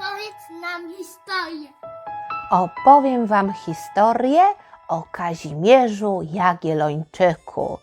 Opowiedz nam historię. Opowiem Wam historię o Kazimierzu Jagiellończyku,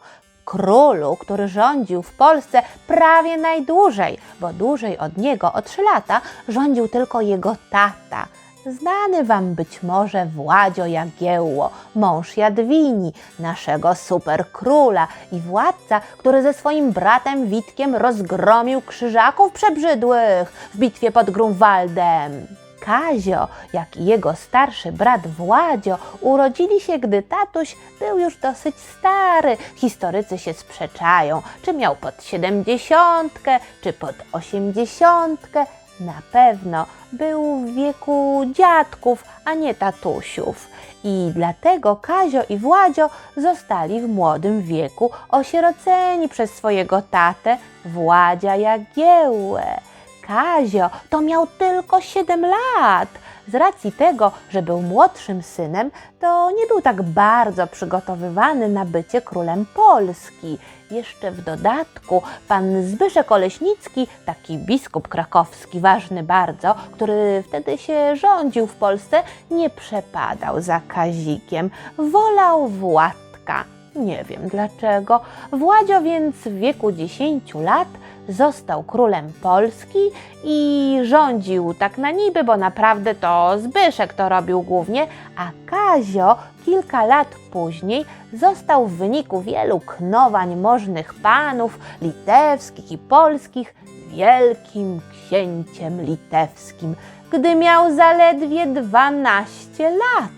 królu, który rządził w Polsce prawie najdłużej, bo dłużej od niego o trzy lata rządził tylko jego tata. Znany Wam być może Władzio Jagiełło, mąż Jadwini, naszego superkróla i władca, który ze swoim bratem Witkiem rozgromił krzyżaków przebrzydłych w bitwie pod Grunwaldem. Kazio, jak i jego starszy brat Władzio urodzili się, gdy tatuś był już dosyć stary. Historycy się sprzeczają, czy miał pod siedemdziesiątkę, czy pod osiemdziesiątkę. Na pewno był w wieku dziadków, a nie tatusiów. I dlatego Kazio i Władzio zostali w młodym wieku osieroceni przez swojego tatę Władzia Jagiełłę. Kazio to miał tylko 7 lat. Z racji tego, że był młodszym synem, to nie był tak bardzo przygotowywany na bycie królem Polski. Jeszcze w dodatku pan Zbyszek Oleśnicki, taki biskup krakowski, ważny bardzo, który wtedy się rządził w Polsce, nie przepadał za Kazikiem. Wolał Władka. Nie wiem dlaczego. Władzio więc w wieku 10 lat został królem Polski i rządził tak na niby, bo naprawdę to Zbyszek to robił głównie, a Kazio kilka lat później został w wyniku wielu knowań możnych panów litewskich i polskich wielkim księciem litewskim, gdy miał zaledwie 12 lat.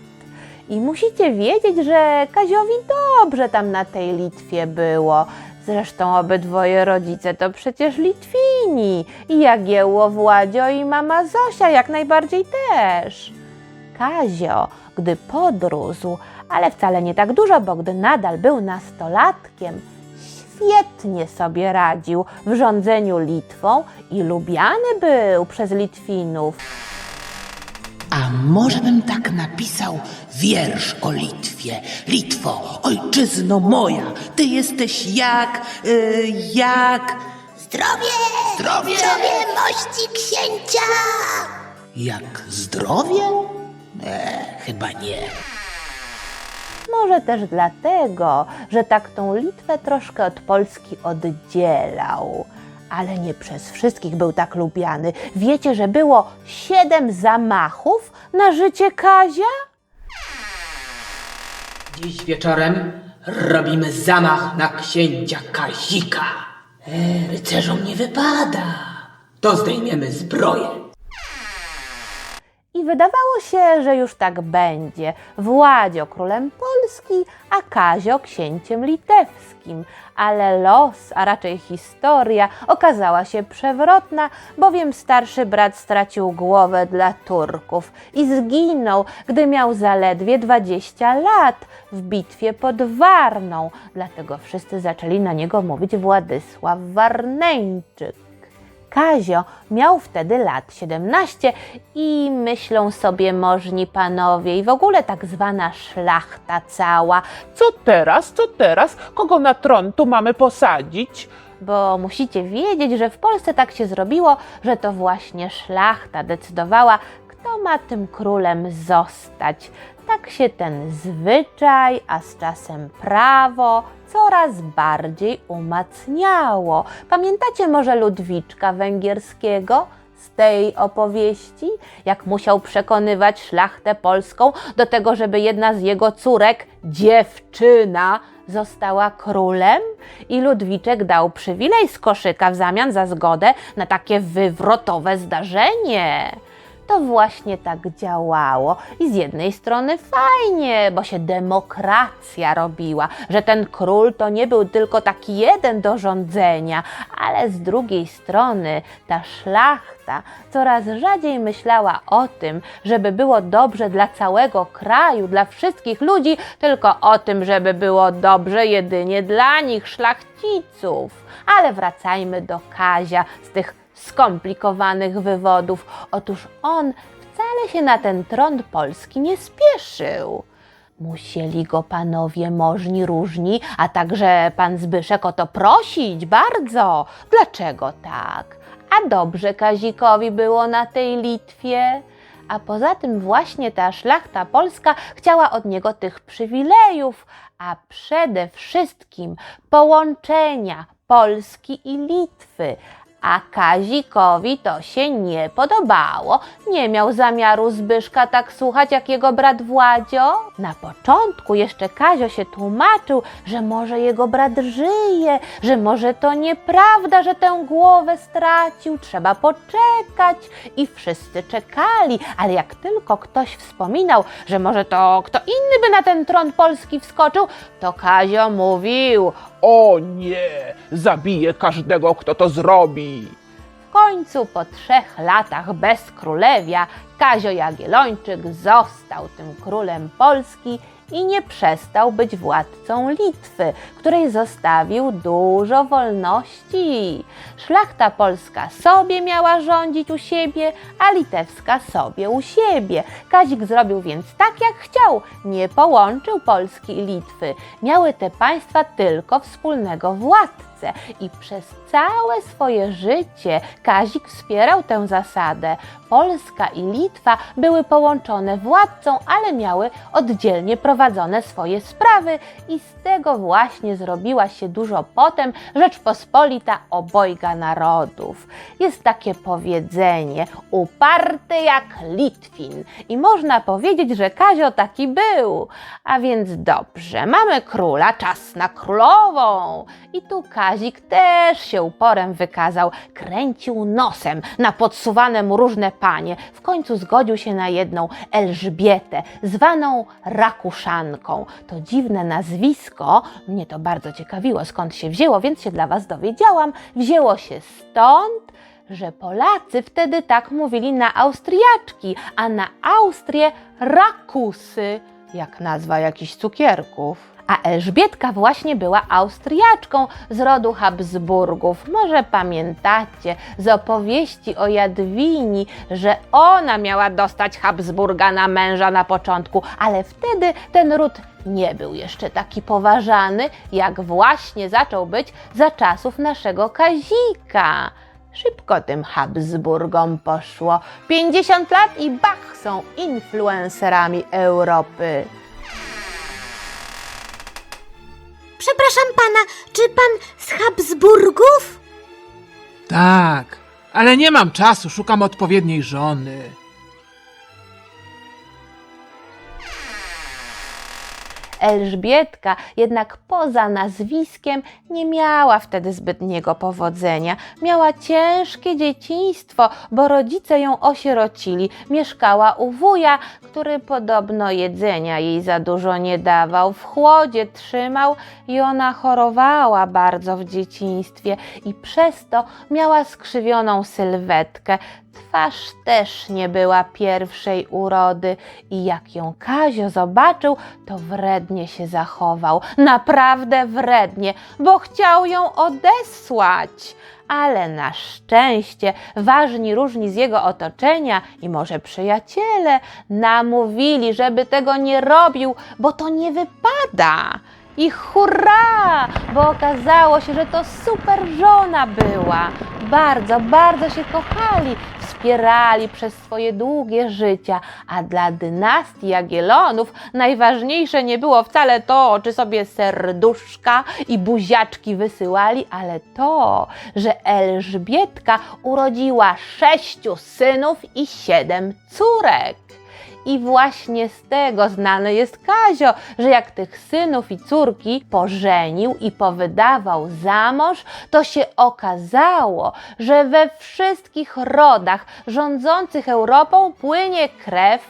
I musicie wiedzieć, że Kaziowi dobrze tam na tej Litwie było. Zresztą obydwoje rodzice to przecież Litwini. I Jagiełło Władzio i mama Zosia jak najbardziej też. Kazio, gdy podrósł, ale wcale nie tak dużo, bo gdy nadal był nastolatkiem, świetnie sobie radził w rządzeniu Litwą i lubiany był przez Litwinów. A może bym tak napisał wiersz o Litwie? Litwo, ojczyzno moja, ty jesteś jak, y, jak, Zdrowie! Zdrowie! Zdrowie mości księcia! jak zdrowie? E, chyba nie. Może też dlatego, że tak tą Litwę troszkę od Polski oddzielał. Ale nie przez wszystkich był tak lubiany. Wiecie, że było siedem zamachów na życie Kazia? Dziś wieczorem robimy zamach na księcia Kazika. E, rycerzom nie wypada. To zdejmiemy zbroję. I wydawało się, że już tak będzie. Władzio królem Polski, a Kazio księciem litewskim. Ale los, a raczej historia, okazała się przewrotna, bowiem starszy brat stracił głowę dla Turków i zginął, gdy miał zaledwie 20 lat w bitwie pod Warną. Dlatego wszyscy zaczęli na niego mówić Władysław Warneńczyk. Kazio miał wtedy lat 17 i myślą sobie możni panowie i w ogóle tak zwana szlachta cała, Co teraz, co teraz? Kogo na tron tu mamy posadzić? bo musicie wiedzieć, że w Polsce tak się zrobiło, że to właśnie szlachta decydowała, kto ma tym królem zostać. Tak się ten zwyczaj, a z czasem prawo coraz bardziej umacniało. Pamiętacie może Ludwiczka Węgierskiego? Z tej opowieści, jak musiał przekonywać szlachtę polską do tego, żeby jedna z jego córek, dziewczyna, została królem i Ludwiczek dał przywilej z koszyka w zamian za zgodę na takie wywrotowe zdarzenie. To właśnie tak działało. I z jednej strony fajnie, bo się demokracja robiła, że ten król to nie był tylko taki jeden do rządzenia, ale z drugiej strony ta szlachta coraz rzadziej myślała o tym, żeby było dobrze dla całego kraju, dla wszystkich ludzi, tylko o tym, żeby było dobrze jedynie dla nich, szlachciców. Ale wracajmy do Kazia z tych skomplikowanych wywodów. Otóż on wcale się na ten tron Polski nie spieszył. Musieli go panowie możni różni, a także pan Zbyszek o to prosić bardzo. Dlaczego tak? a dobrze Kazikowi było na tej Litwie. A poza tym właśnie ta szlachta polska chciała od niego tych przywilejów, a przede wszystkim połączenia Polski i Litwy. A Kazikowi to się nie podobało. Nie miał zamiaru Zbyszka tak słuchać jak jego brat Władzio. Na początku jeszcze Kazio się tłumaczył, że może jego brat żyje, że może to nieprawda, że tę głowę stracił, trzeba poczekać. I wszyscy czekali, ale jak tylko ktoś wspominał, że może to kto inny by na ten tron polski wskoczył, to Kazio mówił, O nie, zabiję każdego, kto to zrobi. W końcu po trzech latach bez królewia Kazio Jagiellończyk został tym królem Polski i nie przestał być władcą Litwy, której zostawił dużo wolności. Szlachta polska sobie miała rządzić u siebie, a litewska sobie u siebie. Kazik zrobił więc tak, jak chciał. Nie połączył Polski i Litwy. Miały te państwa tylko wspólnego władcę i przez całe swoje życie Kazik wspierał tę zasadę. Polska i Litwa były połączone władcą, ale miały oddzielnie prowadzone swoje sprawy i z tego właśnie zrobiła się dużo potem Rzeczpospolita obojga narodów. Jest takie powiedzenie, uparty jak Litwin i można powiedzieć, że Kazio taki był. A więc dobrze, mamy króla, czas na królową. I tu Kazik też się uporem wykazał, kręcił nosem na podsuwane mu różne panie. W końcu zgodził się na jedną Elżbietę, zwaną Rakuszanką. To dziwne nazwisko, mnie to bardzo ciekawiło, skąd się wzięło, więc się dla Was dowiedziałam. Wzięło się stąd, że Polacy wtedy tak mówili na Austriaczki, a na Austrię rakusy, jak nazwa jakichś cukierków. A Elżbietka właśnie była Austriaczką z rodu Habsburgów. Może pamiętacie z opowieści o Jadwini, że ona miała dostać Habsburga na męża na początku, ale wtedy ten ród nie był jeszcze taki poważany, jak właśnie zaczął być za czasów naszego Kazika. Szybko tym Habsburgom poszło. 50 lat i bach są influencerami Europy. Przepraszam pana, czy pan z Habsburgów? Tak, ale nie mam czasu, szukam odpowiedniej żony. Elżbietka jednak poza nazwiskiem nie miała wtedy zbytniego powodzenia. Miała ciężkie dzieciństwo, bo rodzice ją osierocili. Mieszkała u wuja, który podobno jedzenia jej za dużo nie dawał, w chłodzie trzymał i ona chorowała bardzo w dzieciństwie i przez to miała skrzywioną sylwetkę. Twarz też nie była pierwszej urody i jak ją Kazio zobaczył, to wrednie się zachował. Naprawdę wrednie, bo chciał ją odesłać. Ale na szczęście ważni różni z jego otoczenia i może przyjaciele namówili, żeby tego nie robił, bo to nie wypada. I hurra! Bo okazało się, że to super żona była. Bardzo, bardzo się kochali, wspierali przez swoje długie życia, a dla dynastii Jagiellonów najważniejsze nie było wcale to, czy sobie serduszka i buziaczki wysyłali, ale to, że Elżbietka urodziła sześciu synów i siedem córek. I właśnie z tego znany jest Kazio, że jak tych synów i córki pożenił i powydawał za mąż, to się okazało, że we wszystkich rodach rządzących Europą płynie krew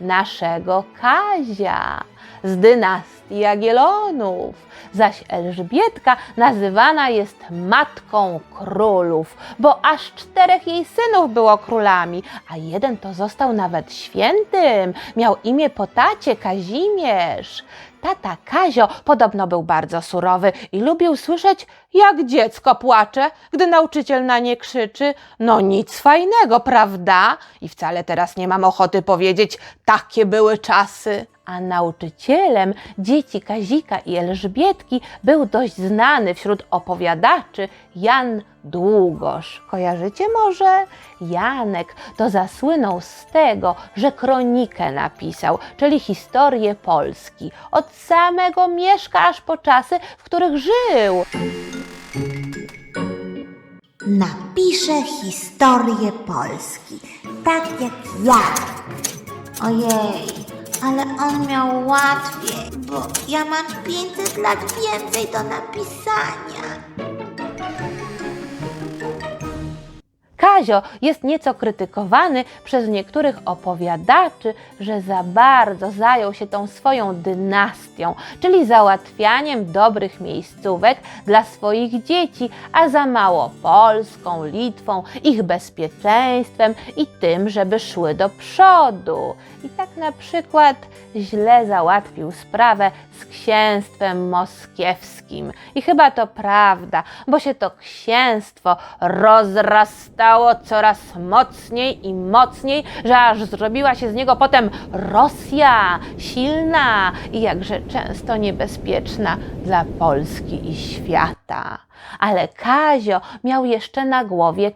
naszego Kazia z dynastii Jagiellonów. Zaś Elżbietka nazywana jest matką królów, bo aż czterech jej synów było królami, a jeden to został nawet świętym. Miał imię po tacie Kazimierz. Tata Kazio podobno był bardzo surowy i lubił słyszeć, jak dziecko płacze, gdy nauczyciel na nie krzyczy. No nic fajnego, prawda? I wcale teraz nie mam ochoty powiedzieć, takie były czasy. A nauczycielem dzieci Kazika i Elżbietki był dość znany wśród opowiadaczy Jan Długosz. Kojarzycie może? Janek to zasłynął z tego, że kronikę napisał, czyli historię Polski, od samego Mieszka aż po czasy, w których żył. Napiszę historię Polski, tak jak ja. Ojej, ale on miał łatwiej, bo ja mam 500 lat więcej do napisania. Kazio jest nieco krytykowany przez niektórych opowiadaczy, że za bardzo zajął się tą swoją dynastią, czyli załatwianiem dobrych miejscówek dla swoich dzieci, a za mało Polską, Litwą, ich bezpieczeństwem i tym, żeby szły do przodu. I tak na przykład źle załatwił sprawę z księstwem moskiewskim. I chyba to prawda, bo się to księstwo rozrastało coraz mocniej i mocniej, że aż zrobiła się z niego potem Rosja, silna i jakże często niebezpieczna dla Polski i świata. Ale Kazio miał jeszcze na głowie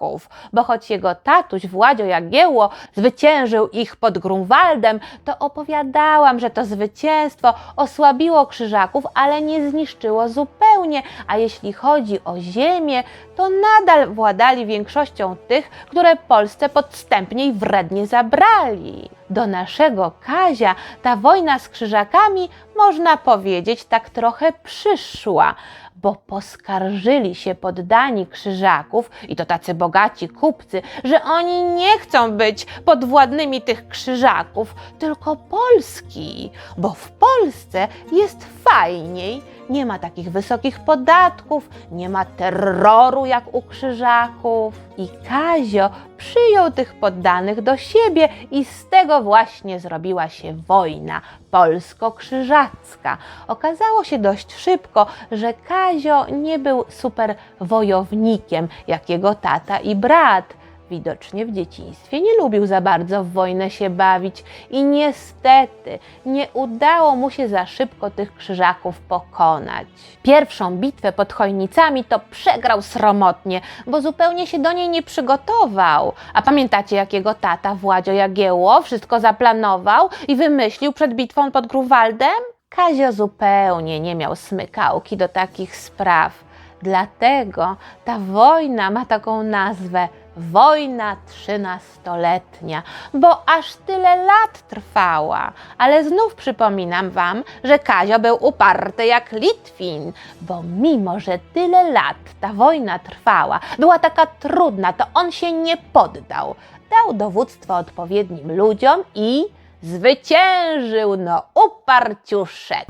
krzyżaków, bo choć jego tatuś Władzio Jagiełło zwyciężył ich pod Grunwaldem, to opowiadałam, że to zwycięstwo osłabiło krzyżaków, ale nie zniszczyło zupełnie, a jeśli chodzi o ziemię, to nadal władali większością tych, które Polsce podstępnie i wrednie zabrali. Do naszego Kazia ta wojna z krzyżakami, można powiedzieć, tak trochę przyszła, bo poskarżyli się poddani krzyżaków, i to tacy bogaci kupcy, że oni nie chcą być podwładnymi tych krzyżaków, tylko Polski, bo w Polsce jest fajniej, nie ma takich wysokich podatków, nie ma terroru jak u krzyżaków. I Kazio przyjął tych poddanych do siebie i z tego właśnie zrobiła się wojna polsko-krzyżacka. Okazało się dość szybko, że Kazio nie był super wojownikiem jak jego tata i brat. Widocznie w dzieciństwie nie lubił za bardzo w wojnę się bawić i niestety nie udało mu się za szybko tych krzyżaków pokonać. Pierwszą bitwę pod Chojnicami to przegrał sromotnie, bo zupełnie się do niej nie przygotował. A pamiętacie, jak jego tata Władzio Jagiełło wszystko zaplanował i wymyślił przed bitwą pod Grunwaldem? Kazio zupełnie nie miał smykałki do takich spraw. Dlatego ta wojna ma taką nazwę Wojna trzynastoletnia, bo aż tyle lat trwała. Ale znów przypominam Wam, że Kazio był uparty jak Litwin, bo mimo, że tyle lat ta wojna trwała, była taka trudna, to on się nie poddał. Dał dowództwo odpowiednim ludziom i zwyciężył, no uparciuszek.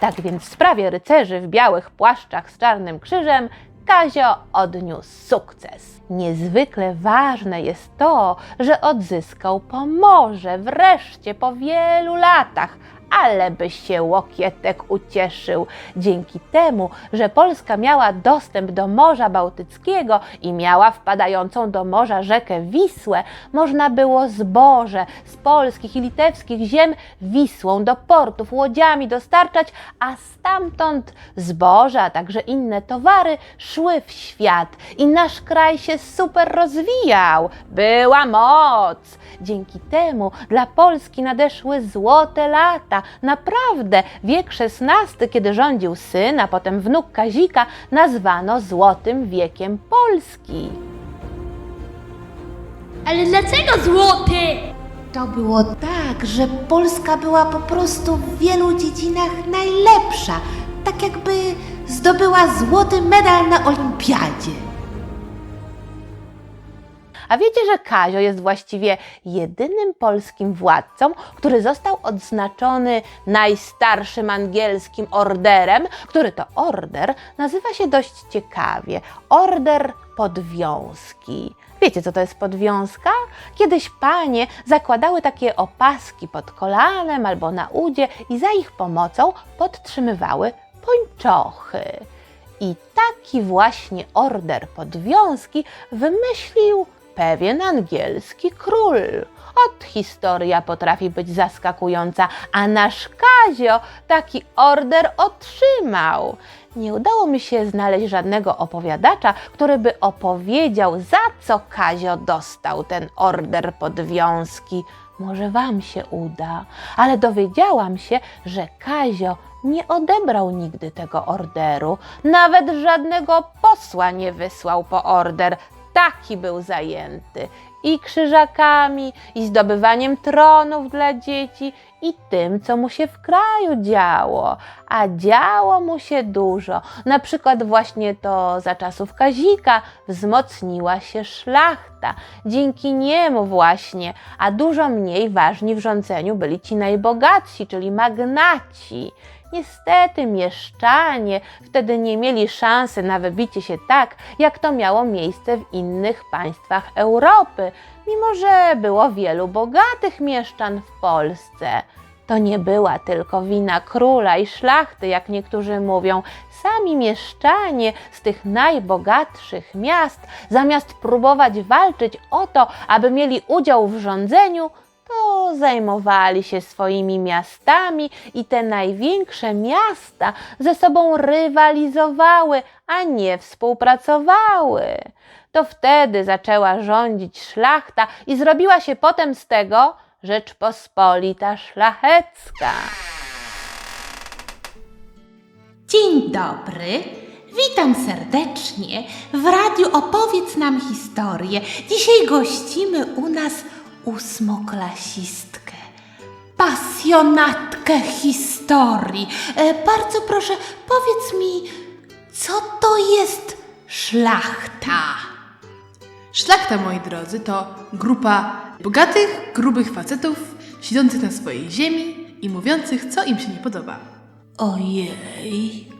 Tak więc w sprawie rycerzy w białych płaszczach z czarnym krzyżem Kazio odniósł sukces. Niezwykle ważne jest to, że odzyskał Pomorze wreszcie po wielu latach, ale by się Łokietek ucieszył. Dzięki temu, że Polska miała dostęp do Morza Bałtyckiego i miała wpadającą do morza rzekę Wisłę, można było zboże z polskich i litewskich ziem Wisłą do portów łodziami dostarczać, a stamtąd zboże, a także inne towary szły w świat i nasz kraj się super rozwijał. Była moc. Dzięki temu dla Polski nadeszły złote lata. Naprawdę, wiek XVI, kiedy rządził syn, a potem wnuk Kazika, nazwano Złotym Wiekiem Polski. Ale dlaczego złoty? To było tak, że Polska była po prostu w wielu dziedzinach najlepsza. Tak jakby zdobyła złoty medal na olimpiadzie. A wiecie, że Kazio jest właściwie jedynym polskim władcą, który został odznaczony najstarszym angielskim orderem, który to order nazywa się dość ciekawie Order Podwiązki. Wiecie, co to jest podwiązka? Kiedyś panie zakładały takie opaski pod kolanem albo na udzie i za ich pomocą podtrzymywały pończochy. I taki właśnie order podwiązki wymyślił pewien angielski król. Ot historia potrafi być zaskakująca, a nasz Kazio taki order otrzymał. Nie udało mi się znaleźć żadnego opowiadacza, który by opowiedział, za co Kazio dostał ten order podwiązki. Może wam się uda, ale dowiedziałam się, że Kazio nie odebrał nigdy tego orderu, nawet żadnego posła nie wysłał po order. Taki był zajęty i krzyżakami, i zdobywaniem tronów dla dzieci, i tym, co mu się w kraju działo. A działo mu się dużo. Na przykład właśnie to za czasów Kazika wzmocniła się szlachta. Dzięki niemu właśnie, a dużo mniej ważni w rządzeniu byli ci najbogatsi, czyli magnaci. Niestety mieszczanie wtedy nie mieli szansy na wybicie się tak, jak to miało miejsce w innych państwach Europy, mimo że było wielu bogatych mieszczan w Polsce. To nie była tylko wina króla i szlachty, jak niektórzy mówią. Sami mieszczanie z tych najbogatszych miast, zamiast próbować walczyć o to, aby mieli udział w rządzeniu, to zajmowali się swoimi miastami i te największe miasta ze sobą rywalizowały, a nie współpracowały. To wtedy zaczęła rządzić szlachta i zrobiła się potem z tego Rzeczpospolita Szlachecka. Dzień dobry. Witam serdecznie. W radiu opowiedz nam historię. Dzisiaj gościmy u nas ósmoklasistkę. Pasjonatkę historii. E, bardzo proszę, powiedz mi, co to jest szlachta? Szlachta, moi drodzy, to grupa bogatych, grubych facetów siedzących na swojej ziemi i mówiących, co im się nie podoba. Ojej.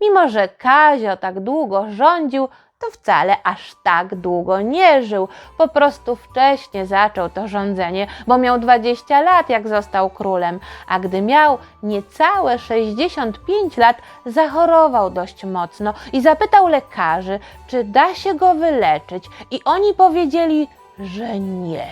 Mimo, że Kazio tak długo rządził, to wcale aż tak długo nie żył. Po prostu wcześnie zaczął to rządzenie, bo miał 20 lat, jak został królem, a gdy miał niecałe 65 lat, zachorował dość mocno i zapytał lekarzy, czy da się go wyleczyć, i oni powiedzieli, że nie.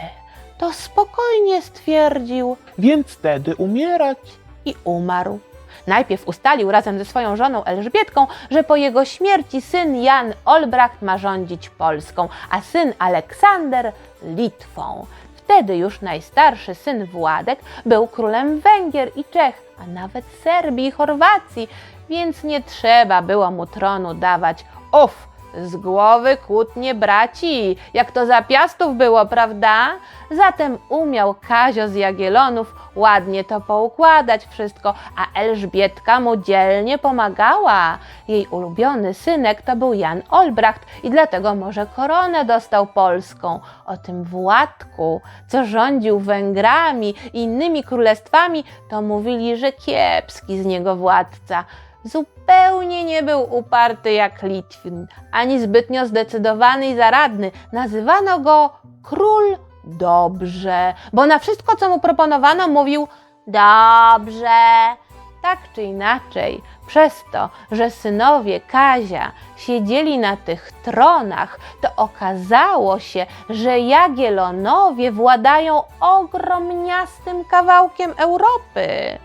To spokojnie stwierdził Więc wtedy umierać. i umarł. Najpierw ustalił razem ze swoją żoną Elżbietką, że po jego śmierci syn Jan Olbracht ma rządzić Polską, a syn Aleksander Litwą. Wtedy już najstarszy syn Władek był królem Węgier i Czech, a nawet Serbii i Chorwacji, więc nie trzeba było mu tronu dawać. Uf, z głowy kłótnie braci, jak to za piastów było, prawda? Zatem umiał Kazio z Jagielonów ładnie to poukładać wszystko, a Elżbietka mu dzielnie pomagała. Jej ulubiony synek to był Jan Olbracht i dlatego może koronę dostał polską. O tym Władku, co rządził Węgrami i innymi królestwami, to mówili, że kiepski z niego władca. Zupełnie nie był uparty jak Litwin, ani zbytnio zdecydowany i zaradny. Nazywano go król dobrze, bo na wszystko, co mu proponowano, mówił dobrze. Tak czy inaczej, przez to, że synowie Kazia siedzieli na tych tronach, to okazało się, że Jagielonowie władają ogromniastym kawałkiem Europy.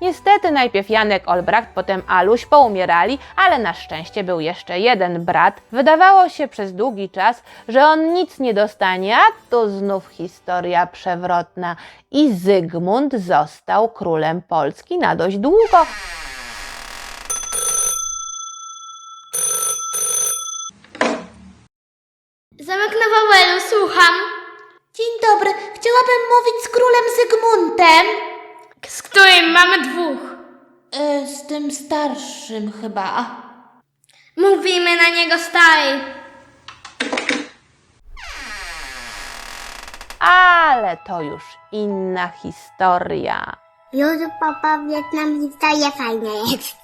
Niestety najpierw Janek Olbracht, potem Aluś poumierali, ale na szczęście był jeszcze jeden brat. Wydawało się przez długi czas, że on nic nie dostanie, a tu znów historia przewrotna. I Zygmunt został królem Polski na dość długo. Zamek na Wawelu, słucham. Dzień dobry. Chciałabym mówić z królem Zygmuntem. Z którym mamy dwóch. E, z tym starszym chyba. Mówimy na niego stary. Ale to już inna historia. Już papa Wietnam historia fajna jest.